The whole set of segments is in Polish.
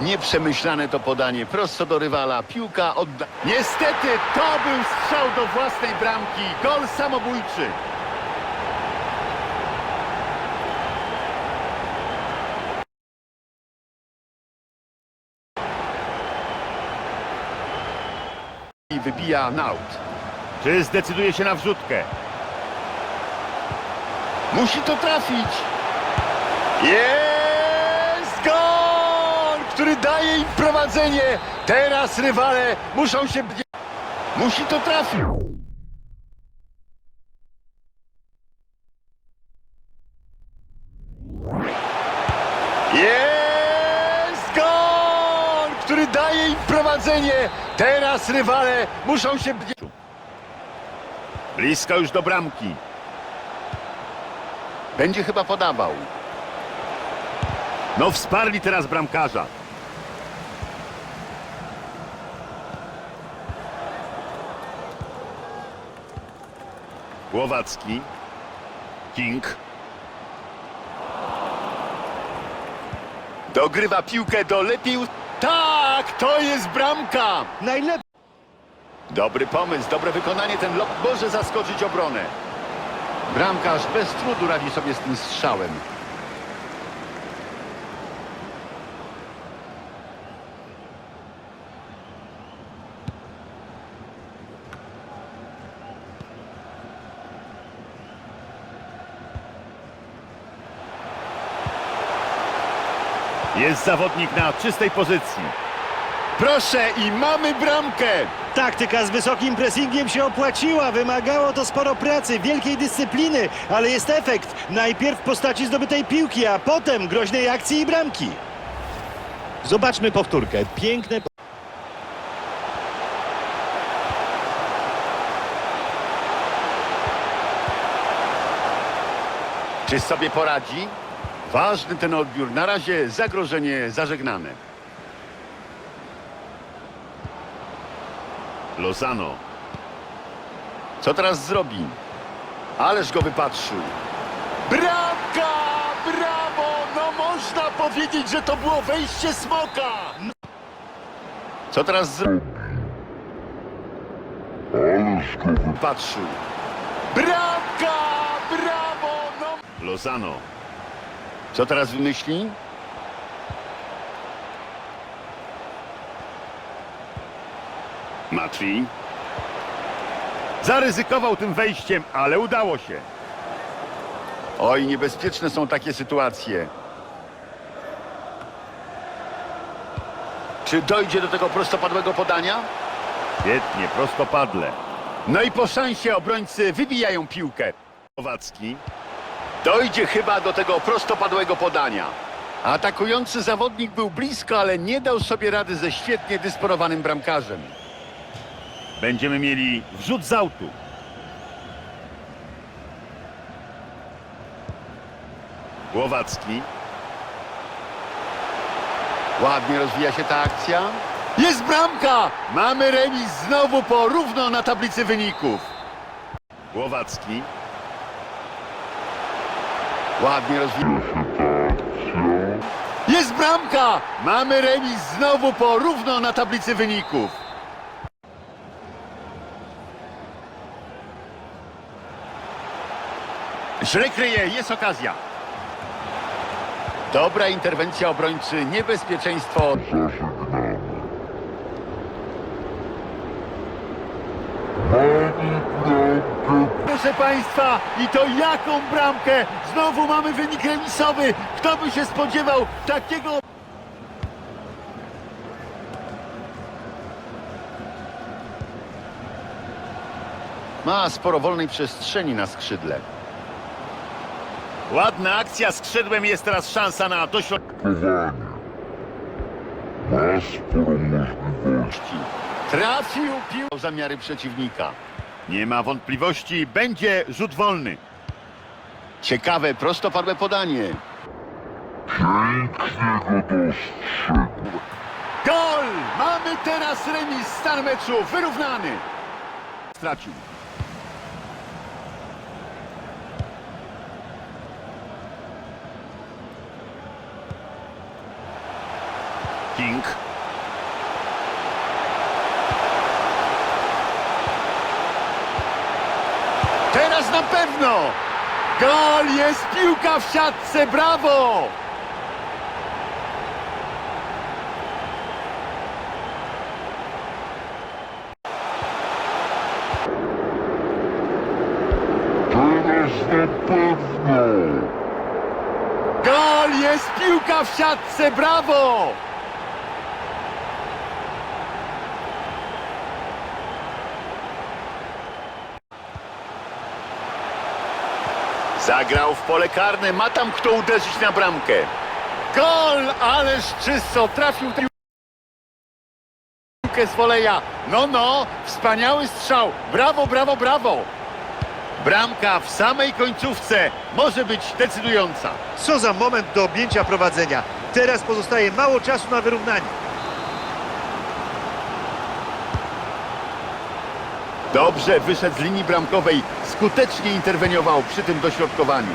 Nieprzemyślane to podanie prosto do rywala. Piłka odda... Niestety to był strzał do własnej bramki. Gol samobójczy. I wybija naut. Czy zdecyduje się na wrzutkę? Musi to trafić. Jest który daje im prowadzenie. Teraz rywale muszą się... Musi to trafić. Jest gol, który daje im prowadzenie. Teraz rywale muszą się... Blisko już do bramki. Będzie chyba podawał. No wsparli teraz bramkarza. Głowacki. King. Dogrywa piłkę do lepiej. Tak, to jest bramka. Najlepiej. Dobry pomysł, dobre wykonanie. Ten lot może zaskoczyć obronę. Bramkarz bez trudu radzi sobie z tym strzałem. Jest zawodnik na czystej pozycji. Proszę i mamy bramkę. Taktyka z wysokim pressingiem się opłaciła. Wymagało to sporo pracy, wielkiej dyscypliny, ale jest efekt. Najpierw w postaci zdobytej piłki, a potem groźnej akcji i bramki. Zobaczmy powtórkę. Piękne. Czy sobie poradzi? Ważny ten odbiór. Na razie zagrożenie zażegnane. Lozano. Co teraz zrobi? Ależ go wypatrzył. Bramka! Brawo! No można powiedzieć, że to było wejście smoka! Co teraz zrobi? Ależ go wypatrzył. Bramka! Brawo! No... Lozano. Co teraz wymyśli? Matri. Zaryzykował tym wejściem, ale udało się. Oj, niebezpieczne są takie sytuacje. Czy dojdzie do tego prostopadłego podania? Świetnie, prostopadle. No i po szansie obrońcy wybijają piłkę. Głowacki. Dojdzie chyba do tego prostopadłego podania. Atakujący zawodnik był blisko, ale nie dał sobie rady ze świetnie dysponowanym bramkarzem. Będziemy mieli wrzut z autu. Głowacki. Ładnie rozwija się ta akcja. Jest bramka! Mamy remis znowu porówno na tablicy wyników. Głowacki. Ładnie rozwija Jest bramka! Mamy remis znowu porówno na tablicy wyników. Źle kryje, jest okazja. Dobra interwencja obrońcy, niebezpieczeństwo. Proszę Państwa, i to jaką bramkę! Znowu mamy wynik remisowy! Kto by się spodziewał takiego... Ma sporo wolnej przestrzeni na skrzydle. Ładna akcja skrzydłem, jest teraz szansa na dośrodkowanie. Ma sporo możliwości. Trafił piłkę zamiary przeciwnika. Nie ma wątpliwości, będzie rzut wolny. Ciekawe, prostopadłe podanie. Pięknie go dostrzegł. Gol! Mamy teraz remis. Stan meczu wyrównany. Stracił. King. Teraz na pewno! Gol! Jest piłka w siatce! Brawo! Gol! Jest piłka w siatce! Brawo! Zagrał w pole karne, ma tam kto uderzyć na bramkę. Gol! Ależ czysto trafił piłkę z woleja. No, no, wspaniały strzał. Brawo, brawo, brawo. Bramka w samej końcówce może być decydująca. Co za moment do objęcia prowadzenia. Teraz pozostaje mało czasu na wyrównanie. Dobrze wyszedł z linii bramkowej, skutecznie interweniował przy tym dośrodkowaniu.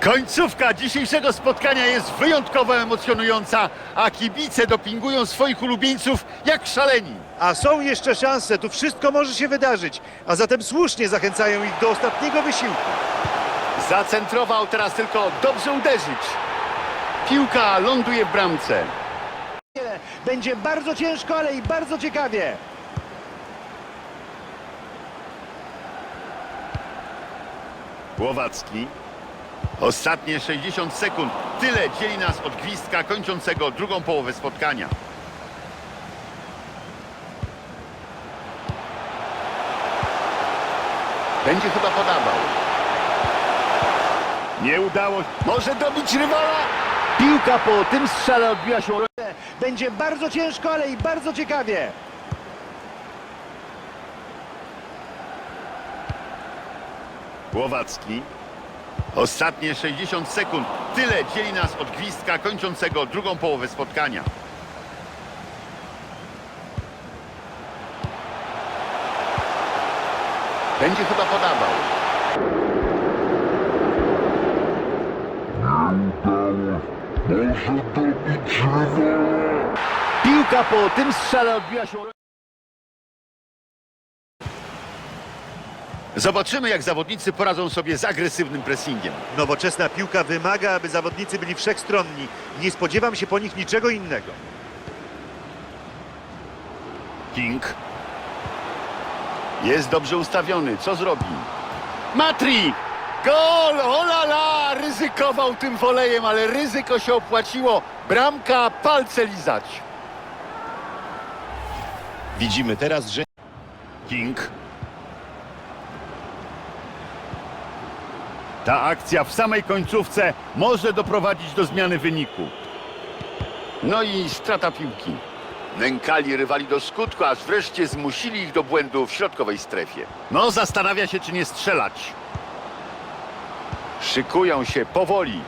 Końcówka dzisiejszego spotkania jest wyjątkowo emocjonująca, a kibice dopingują swoich ulubieńców jak szaleni. A są jeszcze szanse, tu wszystko może się wydarzyć. A zatem słusznie zachęcają ich do ostatniego wysiłku. Zacentrował teraz tylko dobrze uderzyć. Piłka ląduje w bramce. Będzie bardzo ciężko, ale i bardzo ciekawie. Głowacki. Ostatnie 60 sekund. Tyle dzieli nas od gwizdka kończącego drugą połowę spotkania. Będzie chyba podawał. Nie udało się. Może dobić rywala. Piłka po tym strzale odbiła się Będzie bardzo ciężko, ale i bardzo ciekawie. Głowacki. Ostatnie 60 sekund. Tyle dzieli nas od gwizdka kończącego drugą połowę spotkania. Będzie chyba podawał. Może dobić rywala. Piłka po tym strzale odbiła się Zobaczymy, jak zawodnicy poradzą sobie z agresywnym pressingiem. Nowoczesna piłka wymaga, aby zawodnicy byli wszechstronni. Nie spodziewam się po nich niczego innego. King. Jest dobrze ustawiony. Co zrobi? Matri! Gol! Olala! Ryzykował tym wolejem, ale ryzyko się opłaciło. Bramka, palce lizać. Widzimy teraz, że King. Ta akcja w samej końcówce może doprowadzić do zmiany wyniku. No i strata piłki. Nękali rywali do skutku, aż wreszcie zmusili ich do błędu w środkowej strefie. No, zastanawia się, czy nie strzelać. Szykują się powoli.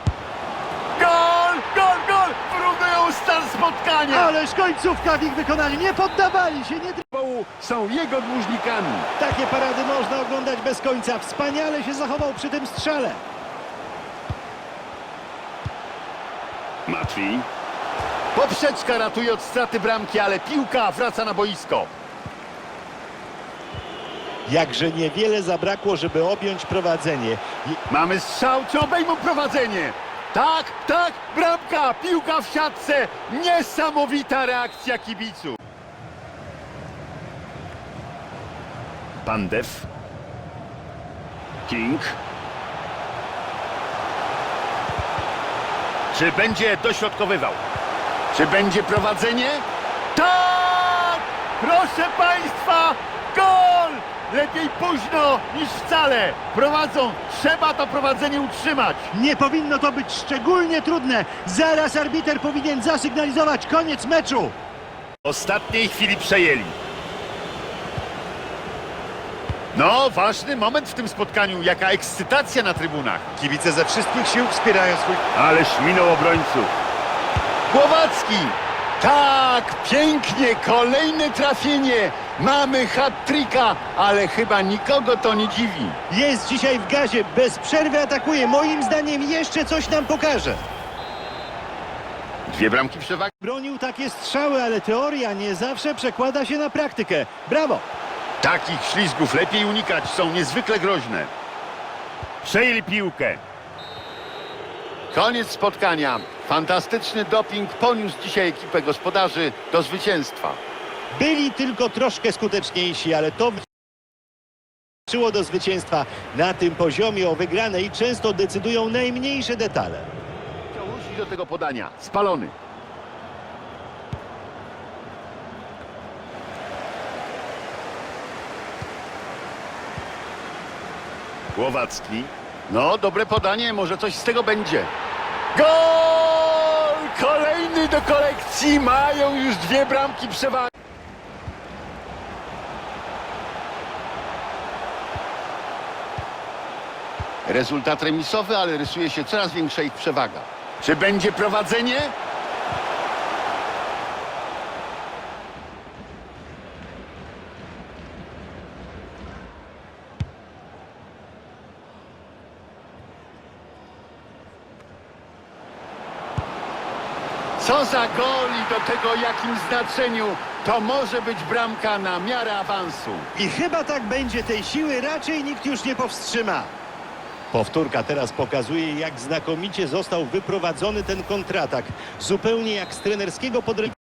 Gol! Gol! Gol! Wyrównują stan spotkania! Ależ końcówka w ich wykonaniu. Nie poddawali się, nie Zespołu są jego dłużnikami. Takie parady można oglądać bez końca. Wspaniale się zachował przy tym strzale. Matwi. Poprzeczka ratuje od straty bramki, ale piłka wraca na boisko. Jakże niewiele zabrakło, żeby objąć prowadzenie. Mamy strzał, czy obejmą prowadzenie? Tak, tak, bramka, piłka w siatce. Niesamowita reakcja kibiców. Pandew. King. Czy będzie dośrodkowywał? Czy będzie prowadzenie? Tak! Proszę Państwa, gol! Lepiej późno niż wcale. Prowadzą, trzeba to prowadzenie utrzymać. Nie powinno to być szczególnie trudne. Zaraz arbiter powinien zasygnalizować koniec meczu. W ostatniej chwili przejęli. No, ważny moment w tym spotkaniu. Jaka ekscytacja na trybunach. Kibice ze wszystkich sił wspierają swój... Ależ minął obrońców. Głowacki! Tak, pięknie, kolejne trafienie. Mamy hat-tricka, ale chyba nikogo to nie dziwi. Jest dzisiaj w gazie, bez przerwy atakuje. Moim zdaniem jeszcze coś nam pokaże. Dwie bramki przewagi. Bronił takie strzały, ale teoria nie zawsze przekłada się na praktykę. Brawo! Takich ślizgów lepiej unikać, są niezwykle groźne. Przejęli piłkę. Koniec spotkania. Fantastyczny doping poniósł dzisiaj ekipę gospodarzy do zwycięstwa. Byli tylko troszkę skuteczniejsi, ale to wystarczyło do zwycięstwa. Na tym poziomie o wygranej często decydują najmniejsze detale. Chciał wrócić do tego podania. Spalony. Głowacki. No, dobre podanie, może coś z tego będzie. Gol! Kolejny do kolekcji. Mają już dwie bramki przewagi. Rezultat remisowy, ale rysuje się coraz większa ich przewaga. Czy będzie prowadzenie? Co za gol i do tego jakim znaczeniu to może być bramka na miarę awansu. I chyba tak będzie tej siły raczej nikt już nie powstrzyma. Powtórka teraz pokazuje, jak znakomicie został wyprowadzony ten kontratak. Zupełnie jak z trenerskiego podręcznika.